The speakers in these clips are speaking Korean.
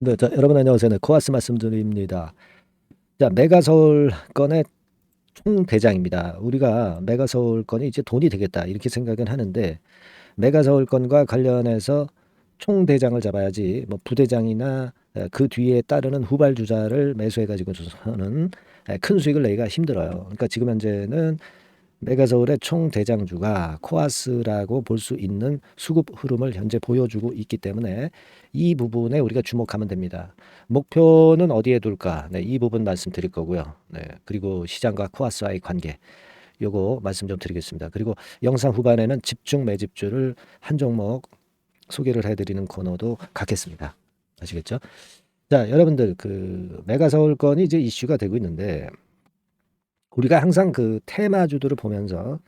네, 자, 여러분 안녕하세요. 네, 코아스 말씀드립니다. 자, 메가서울 건의 총대장입니다. 우리가 메가서울 건이 이제 돈이 되겠다 이렇게 생각은 하는데 메가서울 건과 관련해서 총대장을 잡아야지 뭐 부대장이나 에, 그 뒤에 따르는 후발 주자를 매수해 가지고서는 에, 큰 수익을 내기가 힘들어요. 그러니까 지금 현재는 메가서울의 총대장주가 코아스라고 볼 수 있는 수급 흐름을 현재 보여주고 있기 때문에 이 부분에 우리가 주목하면 됩니다. 목표는 어디에 둘까? 네, 이 부분 말씀드릴 거고요. 네, 그리고 시장과 코아스와의 관계. 요거 말씀 좀 드리겠습니다. 그리고 영상 후반에는 집중 매집주를 한 종목 소개를 해드리는 코너도 갖겠습니다. 아시겠죠? 자, 여러분들 그 메가서울 건이 이제 이슈가 되고 있는데 우리가 항상 그 테마주들을 보면서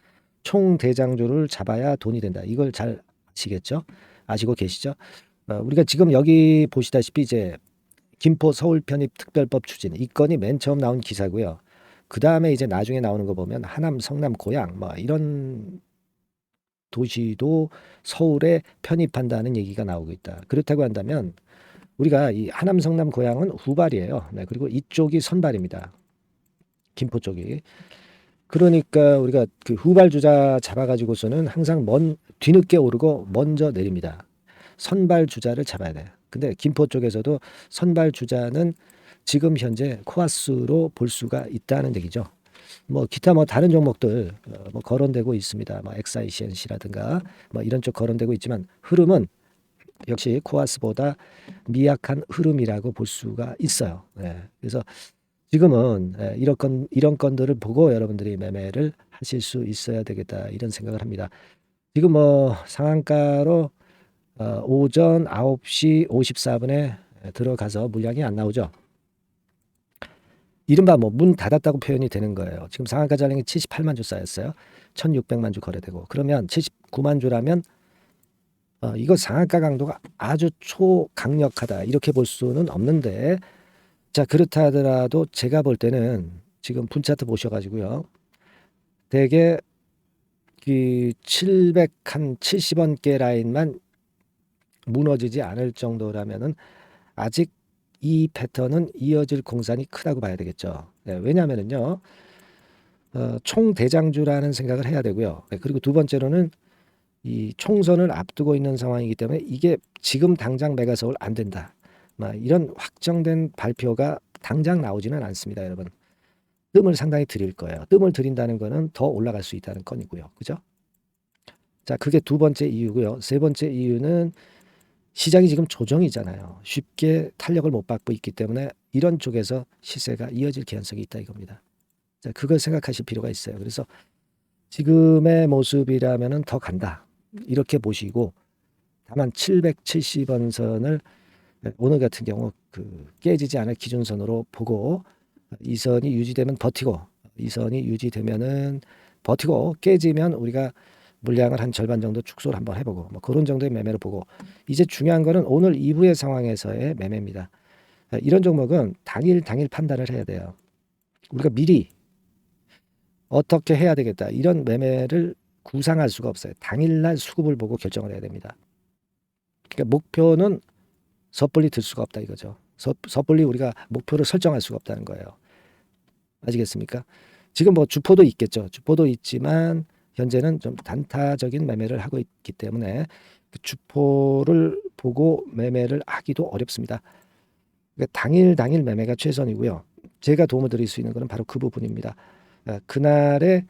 총 대장주를 잡아야 돈이 된다. 이걸 잘 아시겠죠? 아시고 계시죠? 어, 우리가 지금 여기 보시다시피 이제 김포 서울 편입 특별법 추진 이 건이 맨 처음 나온 기사고요. 그 다음에 이제 나중에 나오는 거 보면 하남, 성남, 고양 뭐 이런 도시도 서울에 편입한다는 얘기가 나오고 있다. 그렇다고 한다면 우리가 이 하남, 성남, 고양은 후발이에요. 네, 그리고 이쪽이 선발입니다. 김포 쪽이. 그러니까 우리가 그 후발 주자 잡아가지고서는 항상 먼 뒤늦게 오르고 먼저 내립니다. 선발 주자를 잡아야 돼요. 근데 김포 쪽에서도 선발 주자는 지금 현재 코아스로 볼 수가 있다는 얘기죠. 뭐 기타 뭐 다른 종목들 어, 뭐 거론되고 있습니다. 뭐 엑사이시엔시라든가 뭐 이런 쪽 거론되고 있지만 흐름은 역시 코아스보다 미약한 흐름이라고 볼 수가 있어요. 예. 그래서 지금은 예, 이런 건 이런 건들을 보고 여러분들이 매매를 하실 수 있어야 되겠다 이런 생각을 합니다. 지금 뭐 상한가로 어, 오전 9시 54분에 들어가서 물량이 안 나오죠. 이른바 뭐 문 닫았다고 표현이 되는 거예요. 지금 상한가 잔량이 78만 주 쌓였어요. 1,600만 주 거래되고 그러면 79만 주라면 어, 이거 상한가 강도가 아주 초강력하다 이렇게 볼 수는 없는데 자 그렇다 하더라도 제가 볼 때는 지금 분차트 보셔가지고요. 대개 그 700 한 70원대 라인만 무너지지 않을 정도라면은 아직 이 패턴은 이어질 공산이 크다고 봐야 되겠죠. 네, 왜냐하면은요, 어, 총 대장주라는 생각을 해야 되고요. 네, 그리고 두 번째로는 이 총선을 앞두고 있는 상황이기 때문에 이게 지금 당장 메가서울 안 된다. 막 이런 확정된 발표가 당장 나오지는 않습니다, 여러분. 뜸을 상당히 드릴 거예요. 뜸을 드린다는 거는 더 올라갈 수 있다는 건이고요. 그죠? 자, 그게 두 번째 이유고요. 세 번째 이유는 시장이 지금 조정이잖아요. 쉽게 탄력을 못 받고 있기 때문에 이런 쪽에서 시세가 이어질 개연성이 있다 이겁니다. 자, 그걸 생각하실 필요가 있어요. 그래서 지금의 모습이라면은 더 간다. 이렇게 보시고 다만 770원 선을 오늘 같은 경우 그 깨지지 않을 기준선으로 보고 이 선이 유지되면 버티고 이 선이 유지되면은 버티고 깨지면 우리가 물량을 한 절반 정도 축소를 한번 해보고 뭐 그런 정도의 매매를 보고 이제 중요한 거는 오늘 이후의 상황에서의 매매입니다. 이런 종목은 당일 당일 판단을 해야 돼요. 우리가 미리 어떻게 해야 되겠다 이런 매매를 구상할 수가 없어요. 당일날 수급을 보고 결정을 해야 됩니다. 그러니까 목표는 섣불리 들 수가 없다 이거죠. 섣, 섣불리 우리가 목표를 설정할 수가 없다는 거예요. 아시겠습니까? 지금 뭐 주포도 있겠죠. 주포도 있지만 현재는 좀 단타적인 매매를 하고 있기 때문에 그 주포를 보고 매매를 하기도 어렵습니다. 그러니까 당일 당일 매매가 최선이고요. 제가 도움을 드릴 수 있는 것은 바로 그 부분입니다. 아, 그날의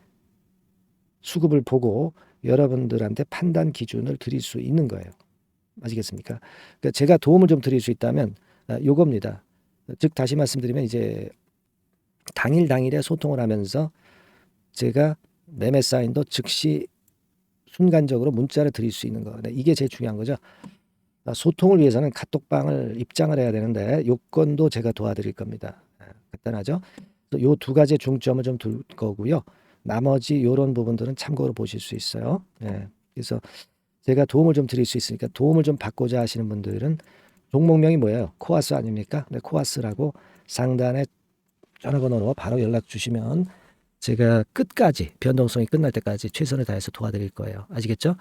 수급을 보고 여러분들한테 판단 기준을 드릴 수 있는 거예요. 아시겠습니까? 그러니까 제가 도움을 좀 드릴 수 있다면 아, 요겁니다. 즉 다시 말씀드리면 이제 당일 당일에 소통을 하면서 제가 매매 사인도 즉시 순간적으로 문자를 드릴 수 있는 거. 네, 이게 제일 중요한 거죠. 아, 소통을 위해서는 카톡방을 입장을 해야 되는데 요건도 제가 도와드릴 겁니다. 네, 간단하죠. 요 두 가지 중점을 좀 둘 거고요. 나머지 요런 부분들은 참고로 보실 수 있어요. 예. 그래서 제가 도움을 좀 드릴 수 있으니까 도움을 좀 받고자 하시는 분들은 종목명이 뭐예요? 코아스 아닙니까? 네, 코아스라고 상단에 전화번호로 바로 연락 주시면 제가 끝까지 변동성이 끝날 때까지 최선을 다해서 도와드릴 거예요. 아시겠죠?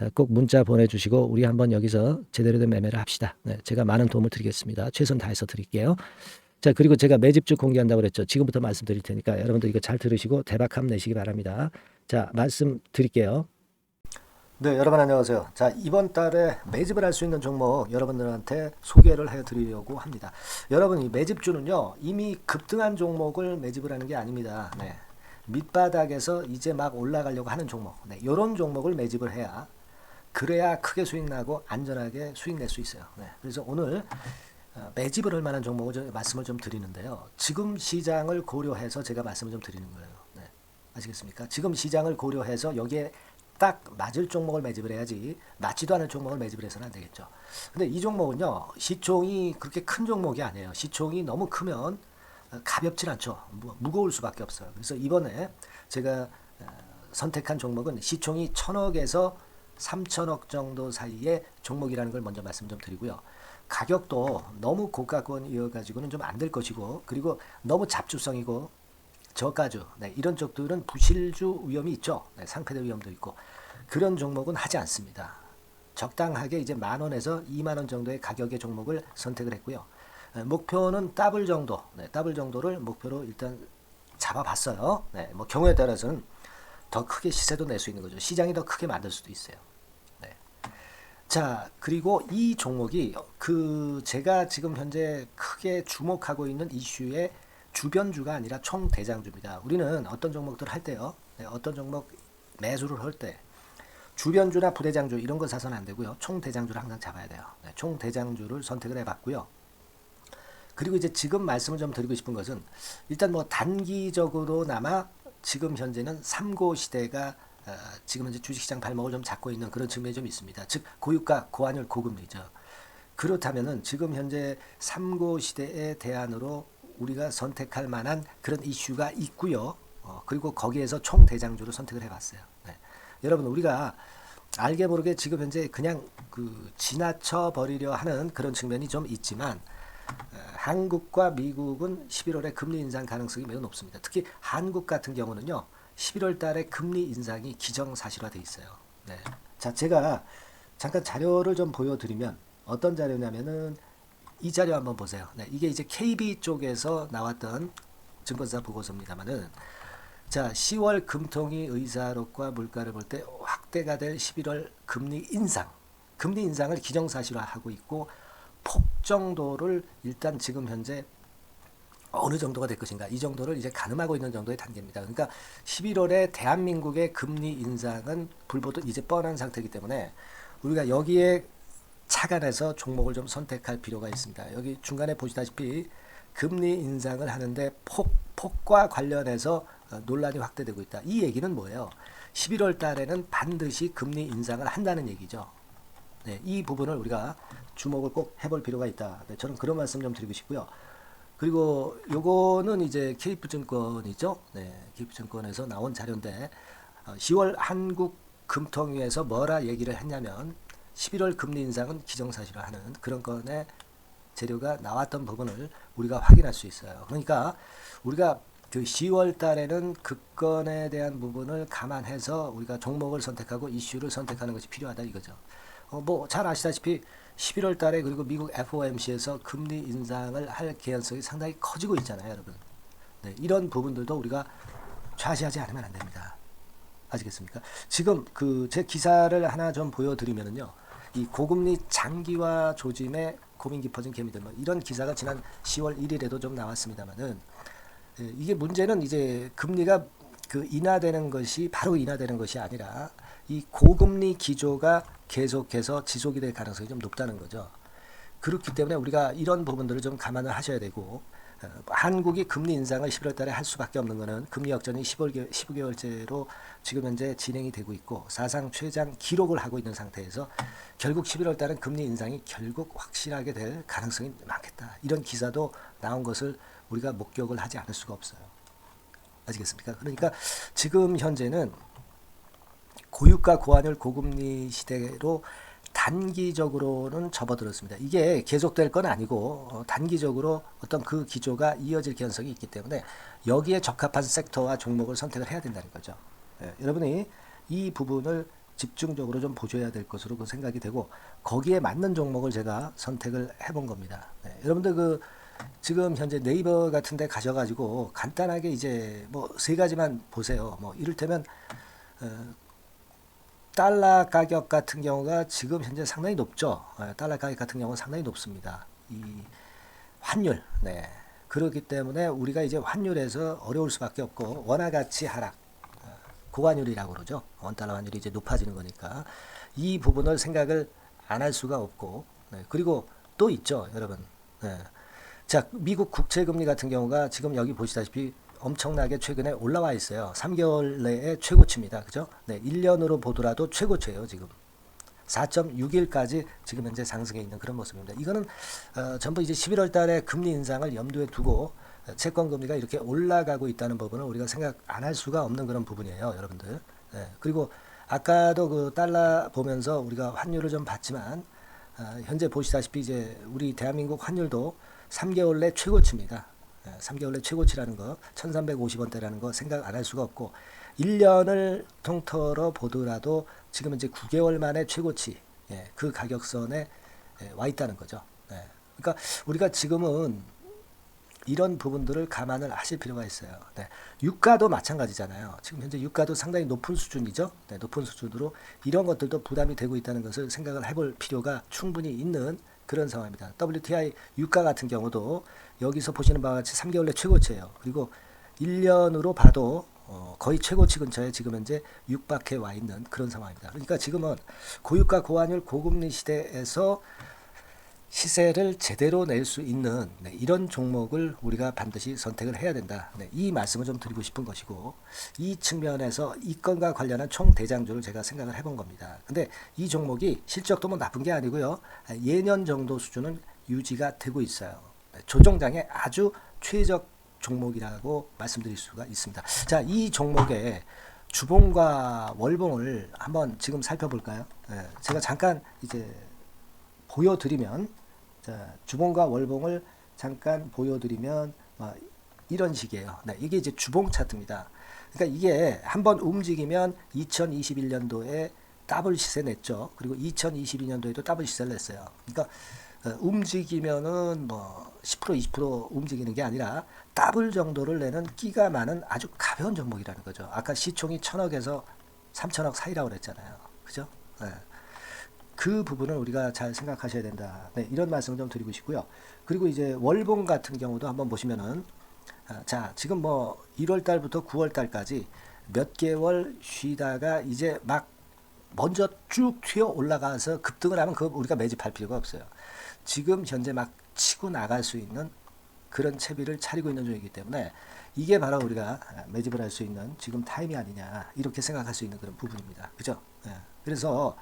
어, 꼭 문자 보내주시고 우리 한번 여기서 제대로 된 매매를 합시다. 네, 제가 많은 도움을 드리겠습니다. 최선 다해서 드릴게요. 자 그리고 제가 매집주 공개한다고 그랬죠. 지금부터 말씀드릴 테니까 여러분들 이거 잘 들으시고 대박함 내시기 바랍니다. 자 말씀 드릴게요. 네, 여러분 안녕하세요. 자, 이번 달에 매집을 할 수 있는 종목 여러분들한테 소개를 해 드리려고 합니다. 여러분, 이 매집주는요, 이미 급등한 종목을 매집을 하는 게 아닙니다. 네. 밑바닥에서 이제 막 올라가려고 하는 종목. 네, 요런 종목을 매집을 해야 그래야 크게 수익 나고 안전하게 수익 낼 수 있어요. 네. 그래서 오늘 어, 매집을 할 만한 종목을 좀 말씀을 좀 드리는데요. 지금 시장을 고려해서 제가 말씀을 좀 드리는 거예요. 네. 아시겠습니까? 지금 시장을 고려해서 여기에 딱 맞을 종목을 매집을 해야지 맞지도 않을 종목을 매집을 해서는 안 되겠죠. 근데 이 종목은요 시총이 그렇게 큰 종목이 아니에요. 시총이 너무 크면 어, 가볍진 않죠. 무- 무거울 수밖에 없어요. 그래서 이번에 제가 어, 선택한 종목은 시총이 천억에서 3천억 정도 사이의 종목이라는 걸 먼저 말씀 좀 드리고요. 가격도 너무 고가권이어가지고는 좀 안 될 것이고 그리고 너무 잡주성이고 저가주 네, 이런 쪽들은 부실주 위험이 있죠. 네, 상패대 위험도 있고 그런 종목은 하지 않습니다. 적당하게 이제 만 원에서 2만 원 정도의 가격의 종목을 선택을 했고요. 네, 목표는 더블 정도, 네, 더블 정도를 목표로 일단 잡아봤어요. 네, 뭐 경우에 따라서는 더 크게 시세도 낼 수 있는 거죠. 시장이 더 크게 만들 수도 있어요. 네. 자, 그리고 이 종목이 그 제가 지금 현재 크게 주목하고 있는 이슈의 주변주가 아니라 총 대장주입니다. 우리는 어떤 종목들 할 때요. 네, 어떤 종목 매수를 할 때 주변주나 부대장주 이런 거 사서는 안 되고요. 총 대장주를 항상 잡아야 돼요. 네, 총 대장주를 선택을 해봤고요. 그리고 이제 지금 말씀을 좀 드리고 싶은 것은 일단 뭐 단기적으로나마 지금 현재는 삼고 시대가 어, 지금 현재 주식시장 발목을 좀 잡고 있는 그런 측면이 좀 있습니다. 즉 고유가 고환율 고금리죠. 그렇다면은 지금 현재 삼고 시대의 대안으로 우리가 선택할 만한 그런 이슈가 있고요. 어, 그리고 거기에서 총 대장주를 선택을 해봤어요. 네. 여러분 우리가 알게 모르게 지금 현재 그냥 그 지나쳐 버리려 하는 그런 측면이 좀 있지만 어, 한국과 미국은 11월에 금리 인상 가능성이 매우 높습니다. 특히 한국 같은 경우는요. 11월 달에 금리 인상이 기정사실화돼 있어요. 네. 자, 제가 잠깐 자료를 좀 보여드리면 어떤 자료냐면은 이 자료 한번 보세요. 네, 이게 이제 KB 쪽에서 나왔던 증권사 보고서입니다만은 자, 10월 금통위 의사록과 물가를 볼 때 확대가 될 11월 금리 인상, 금리 인상을 기정사실화하고 있고 폭 정도를 일단 지금 현재 어느 정도가 될 것인가 이 정도를 이제 가늠하고 있는 정도의 단계입니다. 그러니까 11월에 대한민국의 금리 인상은 불보듯 이제 뻔한 상태이기 때문에 우리가 여기에 착안해서 종목을 좀 선택할 필요가 있습니다. 여기 중간에 보시다시피 금리 인상을 하는데 폭 폭과 관련해서 어, 논란이 확대되고 있다. 이 얘기는 뭐예요? 11월 달에는 반드시 금리 인상을 한다는 얘기죠. 네, 이 부분을 우리가 주목을 꼭 해볼 필요가 있다. 네, 저는 그런 말씀 좀 드리고 싶고요. 그리고 요거는 이제 KF증권이죠. 네, KF증권에서 나온 자료인데 어, 10월 한국 금통위에서 뭐라 얘기를 했냐면 11월 금리 인상은 기정사실화하는 그런 건의 재료가 나왔던 부분을 우리가 확인할 수 있어요. 그러니까 우리가 그 10월 달에는 그 건에 대한 부분을 감안해서 우리가 종목을 선택하고 이슈를 선택하는 것이 필요하다 이거죠. 어, 뭐잘 아시다시피 11월 달에 그리고 미국 FOMC에서 금리 인상을 할 개연성이 상당히 커지고 있잖아요, 여러분. 네, 이런 부분들도 우리가 좌시하지 않으면 안 됩니다. 아시겠습니까? 지금 그 제 기사를 하나 좀 보여드리면은요, 이 고금리 장기화 조짐에 고민 깊어진 개미들 뭐 이런 기사가 지난 10월 1일에도 좀 나왔습니다만은 예, 이게 문제는 이제 금리가 그 인하되는 것이 바로 인하되는 것이 아니라 이 고금리 기조가 계속해서 지속이 될 가능성이 좀 높다는 거죠. 그렇기 때문에 우리가 이런 부분들을 좀 감안을 하셔야 되고 어, 한국이 금리 인상을 11월 달에 할 수밖에 없는 것은 금리 역전이 15개월, 15개월째로 지금 현재 진행이 되고 있고 사상 최장 기록을 하고 있는 상태에서 결국 11월 달은 금리 인상이 결국 확실하게 될 가능성이 많겠다. 이런 기사도 나온 것을 우리가 목격을 하지 않을 수가 없어요. 아시겠습니까? 그러니까 지금 현재는 고유가 고환율 고금리 시대로 단기적으로는 접어들었습니다. 이게 계속될 건 아니고 어, 단기적으로 어떤 그 기조가 이어질 개연성이 있기 때문에 여기에 적합한 섹터와 종목을 선택을 해야 된다는 거죠. 예, 여러분이 이 부분을 집중적으로 좀 보셔야 될 것으로 그 생각이 되고 거기에 맞는 종목을 제가 선택을 해본 겁니다. 네, 여러분들 그 지금 현재 네이버 같은 데 가셔가지고 간단하게 이제 뭐 세 가지만 보세요. 뭐 이를테면 어, 달러 가격 같은 경우가 지금 현재 상당히 높죠. 예, 달러 가격 같은 경우는 상당히 높습니다. 이 환율, 네. 그렇기 때문에 우리가 이제 환율에서 어려울 수밖에 없고 원화 가치 하락, 어, 고환율이라고 그러죠. 원달러 환율이 이제 높아지는 거니까 이 부분을 생각을 안 할 수가 없고, 네. 그리고 또 있죠, 여러분. 네. 자, 미국 국채 금리 같은 경우가 지금 여기 보시다시피 엄청나게 최근에 올라와 있어요. 3개월 내에 최고치입니다. 그죠? 네, 1년으로 보더라도 최고치예요, 지금. 4.61까지 지금 현재 상승해 있는 그런 모습입니다. 이거는 어, 전부 이제 11월 달에 금리 인상을 염두에 두고 어, 채권 금리가 이렇게 올라가고 있다는 부분을 우리가 생각 안 할 수가 없는 그런 부분이에요, 여러분들. 네, 그리고 아까도 그 달러 보면서 우리가 환율을 좀 봤지만 어, 현재 보시다시피 이제 우리 대한민국 환율도 3개월 내 최고치입니다. 예, 3개월 내 최고치라는 거 1350원대라는 거 생각 안 할 수가 없고 1년을 통틀어 보더라도 지금 이제 9개월 만에 최고치 예, 그 가격선에 예, 와 있다는 거죠. 예. 그러니까 우리가 지금은 이런 부분들을 감안을 하실 필요가 있어요. 네. 유가도 마찬가지잖아요. 지금 현재 유가도 상당히 높은 수준이죠. 네, 높은 수준으로 이런 것들도 부담이 되고 있다는 것을 생각을 해볼 필요가 충분히 있는 그런 상황입니다. WTI 유가 같은 경우도 여기서 보시는 바와 같이 3개월 내 최고치예요. 그리고 1년으로 봐도 어, 거의 최고치 근처에 지금 현재 육박해 와 있는 그런 상황입니다. 그러니까 지금은 고유가 고환율 고금리 시대에서 시세를 제대로 낼 수 있는 네, 이런 종목을 우리가 반드시 선택을 해야 된다. 네, 이 말씀을 좀 드리고 싶은 것이고 이 측면에서 이 건과 관련한 총 대장주를 제가 생각을 해본 겁니다. 근데 이 종목이 실적도 뭐 나쁜 게 아니고요. 예년 정도 수준은 유지가 되고 있어요. 네, 조정장의 아주 최적 종목이라고 말씀드릴 수가 있습니다. 자, 이 종목의 주봉과 월봉을 한번 지금 살펴볼까요? 네, 제가 잠깐 이제 보여드리면 자, 주봉과 월봉을 잠깐 보여드리면 어, 이런 식이에요. 네, 이게 이제 주봉 차트입니다. 그러니까 이게 한번 움직이면 2021년도에 더블 시세 냈죠. 그리고 2022년도에도 더블 시세를 냈어요. 그러니까 어, 움직이면은 뭐 10% 20% 움직이는 게 아니라 더블 정도를 내는 끼가 많은 아주 가벼운 종목이라는 거죠. 아까 시총이 천억에서 3천억 사이라고 그랬잖아요. 그죠? 네. 그 부분을 우리가 잘 생각하셔야 된다. 네, 이런 말씀을 좀 드리고 싶고요. 그리고 이제 월봉 같은 경우도 한번 보시면은 아, 자 지금 뭐 1월 달부터 9월 달까지 몇 개월 쉬다가 이제 막 먼저 쭉 튀어 올라가서 급등을 하면 그 우리가 매집할 필요가 없어요. 지금 현재 막 치고 나갈 수 있는 그런 채비를 차리고 있는 중이기 때문에 이게 바로 우리가 매집을 할 수 있는 지금 타임이 아니냐 이렇게 생각할 수 있는 그런 부분입니다. 그죠? 예. 그래서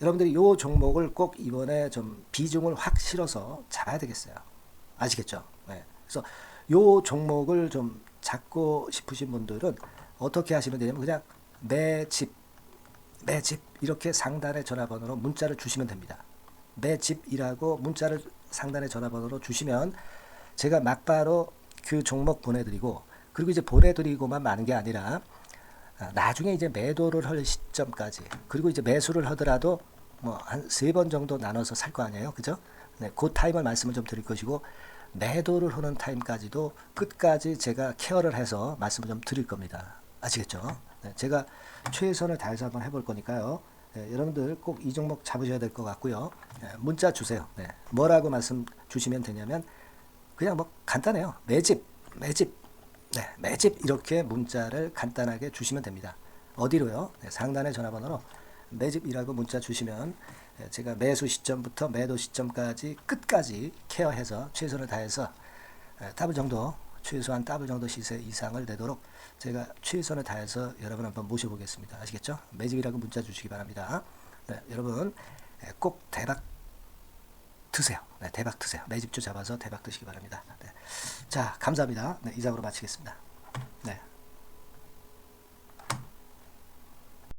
여러분들이 이 종목을 꼭 이번에 좀 비중을 확 실어서 잡아야 되겠어요. 아시겠죠? 네. 그래서 이 종목을 좀 잡고 싶으신 분들은 어떻게 하시면 되냐면 그냥 매집, 매집 이렇게 상단의 전화번호로 문자를 주시면 됩니다. 매집이라고 문자를 상단의 전화번호로 주시면 제가 막바로 그 종목 보내드리고 그리고 이제 보내드리고만 마는 게 아니라 아, 나중에 이제 매도를 할 시점까지 그리고 이제 매수를 하더라도 뭐 한 세 번 정도 나눠서 살 거 아니에요, 그죠? 네, 그 타임을 말씀을 좀 드릴 것이고 매도를 하는 타임까지도 끝까지 제가 케어를 해서 말씀을 좀 드릴 겁니다. 아시겠죠? 네, 제가 최선을 다해서 한번 해볼 거니까요. 네, 여러분들 꼭 이 종목 잡으셔야 될 것 같고요. 네, 문자 주세요. 네, 뭐라고 말씀 주시면 되냐면 그냥 뭐 간단해요. 매집, 매집, 네, 매집 이렇게 문자를 간단하게 주시면 됩니다. 어디로요? 네, 상단의 전화번호로 매집이라고 문자 주시면 예, 제가 매수 시점부터 매도 시점까지 끝까지 케어해서 최선을 다해서 예, 더블 정도 최소한 더블 정도 시세 이상을 내도록 제가 최선을 다해서 여러분 한번 모셔보겠습니다. 아시겠죠? 매집이라고 문자 주시기 바랍니다. 네, 여러분 예, 꼭 대박 드세요. 네, 대박 드세요. 매집주 잡아서 대박 드시기 바랍니다. 네. 자, 감사합니다. 네, 이상으로 마치겠습니다.